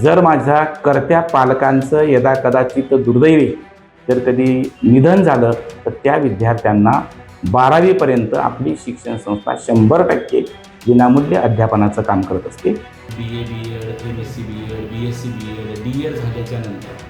जर माझ्या कर्त्या पालकांचं यदा कदाचित दुर्दैवी जर कधी निधन झालं तर त्या विद्यार्थ्यांना बारावीपर्यंत आपली शिक्षण संस्था शंभर टक्के विनामूल्य अध्यापनाचं काम करत असते. B A B Ed M S C B Ed B S C B Ed D Ed झाल्याच्यानंतर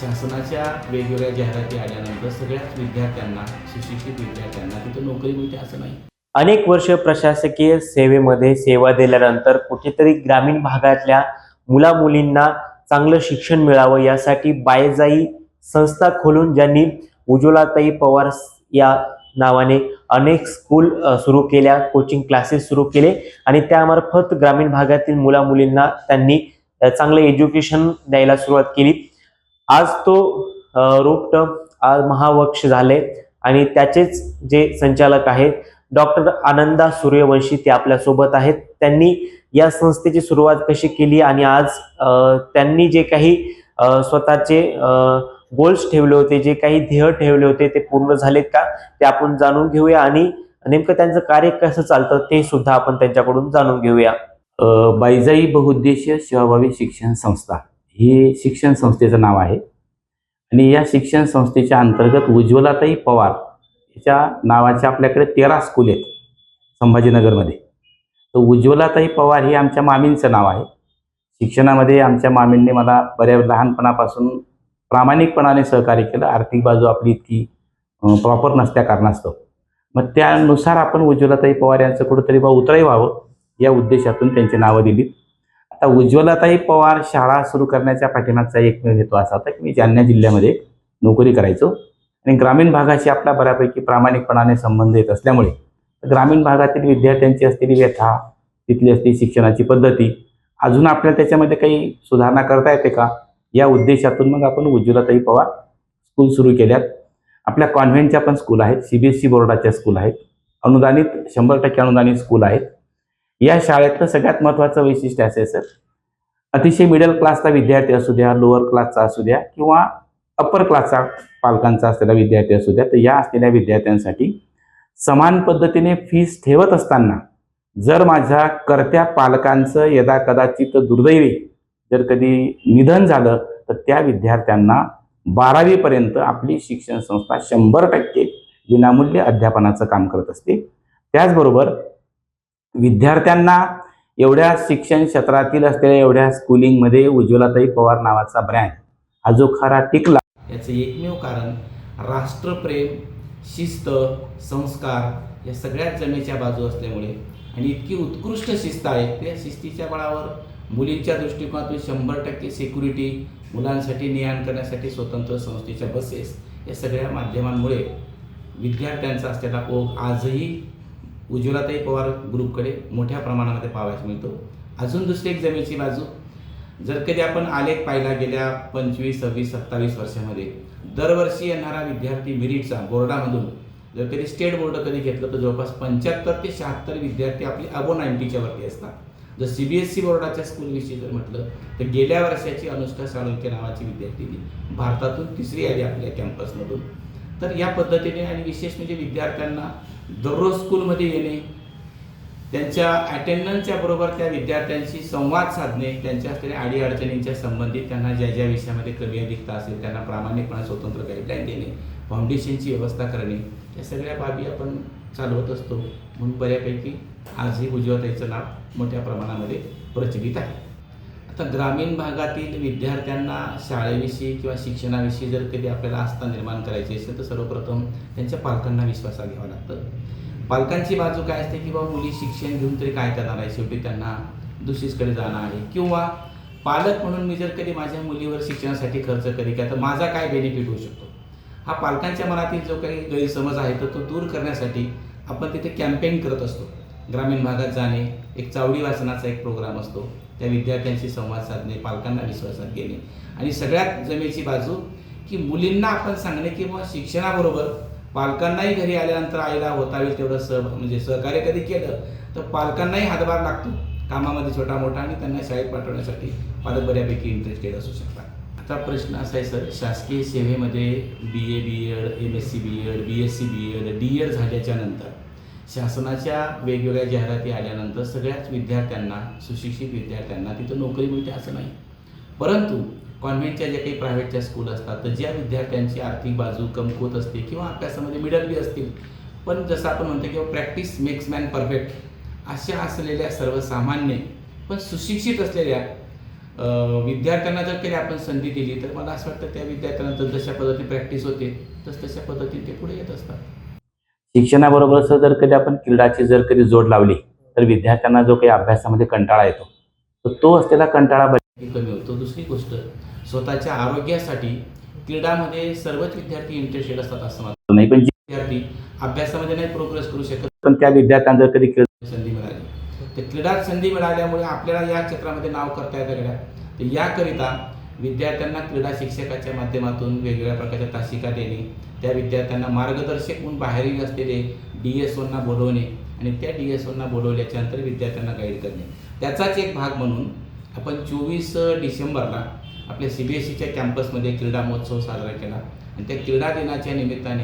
शासनाच्या वेगवेगळ्या जाहिराती आल्यानंतर सगळ्याच विद्यार्थ्यांना सुशिक्षित विद्यार्थ्यांना तिथं नोकरी मिळते असं नाही. अनेक वर्ष प्रशासकीय सेवेमध्ये सेवा दिल्यानंतर कुठेतरी ग्रामीण भागातल्या मुला मुलींना चांगलं शिक्षण मिळावं यासाठी बायजाई संस्था खोलून ज्यांनी उज्ज्वलाताई पवार या नावाने अनेक स्कूल सुरू केल्या कोचिंग क्लासेस सुरू केले आणि त्यामार्फत ग्रामीण भागातील मुला मुलींना त्यांनी चांगलं एज्युकेशन द्यायला सुरुवात केली. आज तो रोपट आज महावक्ष झाले आणि त्याचेच जे संचालक आहेत डॉक्टर आनंदा सूर्यवंशी ते आपल्यासोबत आहेत. त्यांनी या संस्थेची सुरुवात कशी केली आणि आज त्यांनी जे काही स्वतःचे गोल्स ठेवले होते जे काही ध्येय ठेवले होते ते पूर्ण झालेत का? ते आपण जाणून घेऊया आणि नेमकं त्यांचं कार्य कसं चालतं ते सुद्धा आपण त्यांच्याकडून जाणून घेऊया. बैजाई बाईजाई बहुउद्देशीय सेवाभावी शिक्षण संस्था. ही शिक्षण संस्थेचं नाव आहे. आणि या शिक्षण संस्थेच्या अंतर्गत उज्ज्वलाताई पवार याच्या नावाच्या आपल्याकडे तेरा स्कूल आहेत संभाजीनगरमध्ये. तर उज्ज्वलाताई पवार हे आमच्या मामींचं नाव आहे. शिक्षणामध्ये आमच्या मामींनी मला बऱ्या लहानपणापासून प्रामाणिकपणाने सहकार्य केलं. आर्थिक बाजू आपली इतकी प्रॉपर नसत्या कारणास्तव. मग त्यानुसार आपण उज्ज्वलाताई पवार यांचं कुठंतरी बा उतराई व्हावं या उद्देशातून त्यांची नावं दिली आता उज्ज्वलाताई पवार शाळा सुरू करण्याच्या पाठिंबाचा एकमेव हेतू असा होता की मी जालना जिल्ह्यामध्ये नोकरी करायचो. आणि ग्रामीण भागाशी आपला बऱ्यापैकी प्रामाणिकपणाने संबंध येत असल्यामुळे ग्रामीण भागातील विद्यार्थ्यांची असलेली व्यथा तिथली असलेली शिक्षणाची पद्धती अजून आपल्याला त्याच्यामध्ये काही सुधारणा करता येते का? या उद्देशातून मग आपण उज्ज्वलाताई पवार स्कूल सुरू केल्यात. आपल्या कॉन्व्हेंटच्या पण स्कूल आहेत सी बी एस सी बोर्डाच्या स्कूल आहेत अनुदानित शंभर टक्के अनुदानित स्कूल आहेत. या शाळेतलं सगळ्यात महत्त्वाचं वैशिष्ट्य असे सर अतिशय मिडल क्लासचा विद्यार्थी असू द्या लोअर क्लासचा असू द्या किंवा अप्पर क्लासचा पालकांचा असलेला विद्यार्थी असू द्या तर या असलेल्या विद्यार्थ्यांसाठी समान पद्धतीने फीस ठेवत असताना जर माझ्या कर्त्या पालकांचं यदा कदाचित दुर्दैवी जर कधी निधन झालं तर त्या विद्यार्थ्यांना बारावीपर्यंत आपली शिक्षण संस्था शंभर टक्के विनामूल्य अध्यापनाचं काम करत असते. त्याचबरोबर विद्यार्थ्यांना एवढ्या शिक्षण क्षेत्रातील असलेल्या एवढ्या स्कूलिंगमध्ये उज्ज्वलाताई पवार नावाचा ब्रँड हा जो खरा टिकला याचं एकमेव कारण राष्ट्रप्रेम शिस्त संस्कार या सगळ्याच जमेच्या बाजू असल्यामुळे आणि इतकी उत्कृष्ट शिस्त आहे त्या शिस्तीच्या बळावर मुलींच्या दृष्टिकोनातून शंभर टक्के सिक्युरिटी मुलांसाठी ने करण्यासाठी स्वतंत्र संस्थेच्या बसेस या सगळ्या माध्यमांमुळे विद्यार्थ्यांचा असलेला ओघ आजही उज्ज्वलाताई पवार ग्रुपकडे मोठ्या प्रमाणामध्ये पाहायला मिळतो. अजून दुसरी एक जमेची बाजू जर कधी आपण आलेख पाहिला गेल्या पंचवीस सव्वीस सत्तावीस वर्षामध्ये दरवर्षी येणारा विद्यार्थी मिरिटचा बोर्डामधून जर कधी स्टेट बोर्ड कधी घेतलं तर जवळपास पंच्याहत्तर ते शहात्तर विद्यार्थी आपले अबो नाईन्टीच्या वरती असतात. जर सी बी एस सी बोर्डाच्या स्कूलविषयी जर म्हटलं तर गेल्या वर्षाची अनुष्का साळुंके नावाची विद्यार्थिनी भारतातून तिसरी आली आपल्या कॅम्पसमधून तर या पद्धतीने आणि विशेष म्हणजे विद्यार्थ्यांना दररोज स्कूलमध्ये येणे त्यांच्या अटेंडन्सच्या बरोबर त्या विद्यार्थ्यांशी संवाद साधणे त्यांच्या असलेल्या अडीअडचणींच्या संबंधित त्यांना ज्या ज्या विषयामध्ये कमी अधिकता असेल त्यांना प्रामाणिकपणे स्वतंत्र गाईडलाईन देणे फाउंडेशनची व्यवस्था करणे या सगळ्या बाबी आपण चालवत असतो. म्हणून बऱ्यापैकी आजही उज्ज्वलताईचं नाव मोठ्या प्रमाणामध्ये प्रचलित आहे. आता ग्रामीण भागातील विद्यार्थ्यांना शाळेविषयी किंवा शिक्षणाविषयी जर कधी आपल्याला आस्था निर्माण करायची असेल तर सर्वप्रथम त्यांच्या पालकांना विश्वासात घ्यावं लागतं. पालकांची बाजू काय असते की बाबा मुली शिक्षण घेऊन तरी काय करणार आहे? शेवटी त्यांना दुसरीकडे जाणं आहे. किंवा पालक म्हणून मी जर कधी माझ्या मुलीवर शिक्षणासाठी खर्च करी का तर माझा काय बेनिफिट होऊ शकतो? हा पालकांच्या मनातील जो काही गैरसमज आहे तर तो दूर करण्यासाठी आपण तिथे कॅम्पेन करत असतो. ग्रामीण भागात जाणे एक चावडी वाचनाचा एक प्रोग्राम असतो. त्या विद्यार्थ्यांशी संवाद साधणे पालकांना विश्वासात घेणे. आणि सगळ्यात जमेची बाजू की मुलींना आपण सांगणे की बाबा शिक्षणाबरोबर पालकांनाही घरी आल्यानंतर आईला होता येईल तेवढं सह म्हणजे सहकार्य कधी केलं तर पालकांनाही हातभार लागतो. कामामध्ये छोटा मोठा आणि त्यांना शाळेत पाठवण्यासाठी पालक बऱ्यापैकी इंटरेस्टेड असू शकतात. आता प्रश्न असा आहे सर शासकीय सेवेमध्ये B A B Ed M S C B Ed B S C B Ed D Ed झाल्याच्यानंतर शासनाच्या वेगवेगळ्या जाहिराती आल्यानंतर सगळ्याच विद्यार्थ्यांना सुशिक्षित विद्यार्थ्यांना तिथं नोकरी मिळते असं नाही. परंतु कॉन्व्हेंटच्या ज्या काही प्रायव्हेटच्या स्कूल असतात तर ज्या विद्यार्थ्यांची आर्थिक बाजू कमकुवत असते किंवा अभ्यासामध्ये मिडल बी असतील पण जसं आपण म्हणतो किंवा प्रॅक्टिस मेक्स मॅन परफेक्ट अशा असलेल्या सर्वसामान्य पण सुशिक्षित असलेल्या विद्यार्थ्यांना जर कधी आपण संधी दिली तर मला असं वाटतं त्या विद्यार्थ्यांना जर जशा पद्धतीने प्रॅक्टिस होते तस तशा पद्धतीने ते पुढे येत असतात. शिक्षणाबरोबरच जर कधी आपण क्रीडाची जर कधी जोड लावली तर विद्यार्थ्यांना जो काही अभ्यासामध्ये कंटाळा येतो तर तो असलेला कंटाळा कमी होतो. दुसरी गोष्ट स्वतःच्या आरोग्यासाठी क्रीडामध्ये सर्वच विद्यार्थी इंटरेस्टेड असतात असं मला नाही पण विद्यार्थी अभ्यासामध्ये नाही प्रोग्रेस करू शकत. पण त्या विद्यार्थ्यांना कधी क्रीडा संधी मिळाली. तर क्रीडा संधी मिळाल्यामुळे आपल्याला या क्षेत्रामध्ये नाव करता येतं गड्या तर याकरिता विद्यार्थ्यांना क्रीडा शिक्षकाच्या माध्यमातून वेगवेगळ्या प्रकारच्या तासिका देणे त्या विद्यार्थ्यांना मार्गदर्शक म्हणून बाहेरील असलेले डी एस ओना बोलवणे आणि त्या डी एस ओना बोलवल्याच्या नंतर विद्यार्थ्यांना गाईड करणे. त्याचाच एक भाग म्हणून आपण चोवीस डिसेंबरला आपल्या सी बी एस सीच्या कॅम्पसमध्ये क्रीडा महोत्सव साजरा केला. आणि त्या क्रीडा दिनाच्या निमित्ताने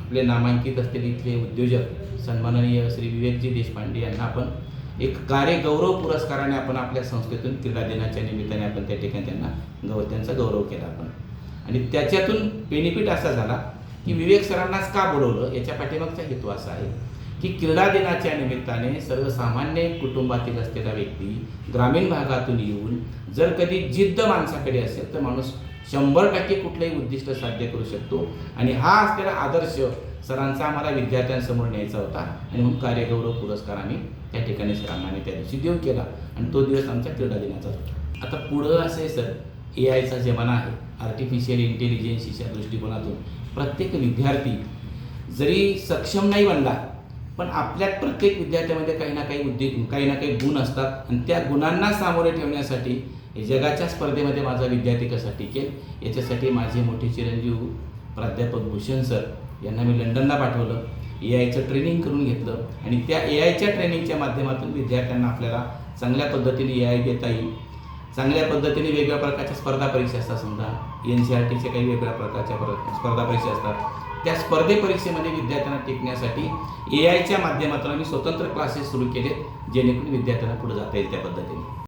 आपले नामांकित असलेले इथले उद्योजक सन्माननीय श्री विवेकजी देशपांडे यांना आपण एक कार्य गौरव पुरस्काराने आपण आपल्या संस्थेतून क्रीडा दिनाच्या निमित्ताने आपण त्या ठिकाणी त्यांना गौ त्यांचा गौरव केला आपण. आणि त्याच्यातून बेनिफिट असा झाला की विवेक सरांनाच का बोलवलं? याच्या पाठीमागचा हेतू असा आहे की क्रीडा दिनाच्या निमित्ताने सर्वसामान्य कुटुंबातील असलेला व्यक्ती ग्रामीण भागातून येऊन जर कधी जिद्द माणसाकडे असेल तर माणूस शंभर टक्के कुठलंही उद्दिष्ट साध्य करू शकतो. आणि हा असलेला आदर्श सरांचा आम्हाला विद्यार्थ्यांसमोर न्यायचा होता. आणि म्हणून कार्यगौरव पुरस्कार आम्ही त्या ठिकाणी सरांना आम्ही त्या दिवशी देऊ केला. आणि तो दिवस आमच्या क्रीडा दिनाचा होता. आता पुढं असं आहे सर ए आयचा जमाना आहे. आर्टिफिशियल इंटेलिजन्सीच्या दृष्टिकोनातून प्रत्येक विद्यार्थी जरी सक्षम नाही बनला पण आपल्या प्रत्येक विद्यार्थ्यामध्ये काही ना काही उद्योग काही ना काही गुण असतात. आणि त्या गुणांना सामोरे ठेवण्यासाठी जगाच्या स्पर्धेमध्ये माझा विद्यार्थी कसा टिकेल याच्यासाठी माझे मोठे चिरंजीव प्राध्यापक भूषण सर यांना मी लंडनला पाठवलं. ए आयचं ट्रेनिंग करून घेतलं. आणि त्या ए आयच्या ट्रेनिंगच्या माध्यमातून विद्यार्थ्यांना आपल्याला चांगल्या पद्धतीने ए आय देता येईल. चांगल्या पद्धतीने वेगळ्या प्रकारच्या स्पर्धा परीक्षा असतात समजा. एन सी आर टीच्या काही वेगळ्या प्रकारच्या पर- स्पर्धा परीक्षा असतात. त्या स्पर्धे परीक्षेमध्ये विद्यार्थ्यांना टिकण्यासाठी ए आयच्या माध्यमातून आम्ही स्वतंत्र क्लासेस सुरू केले जेणेकरून विद्यार्थ्यांना पुढे जाता येईल त्या पद्धतीने.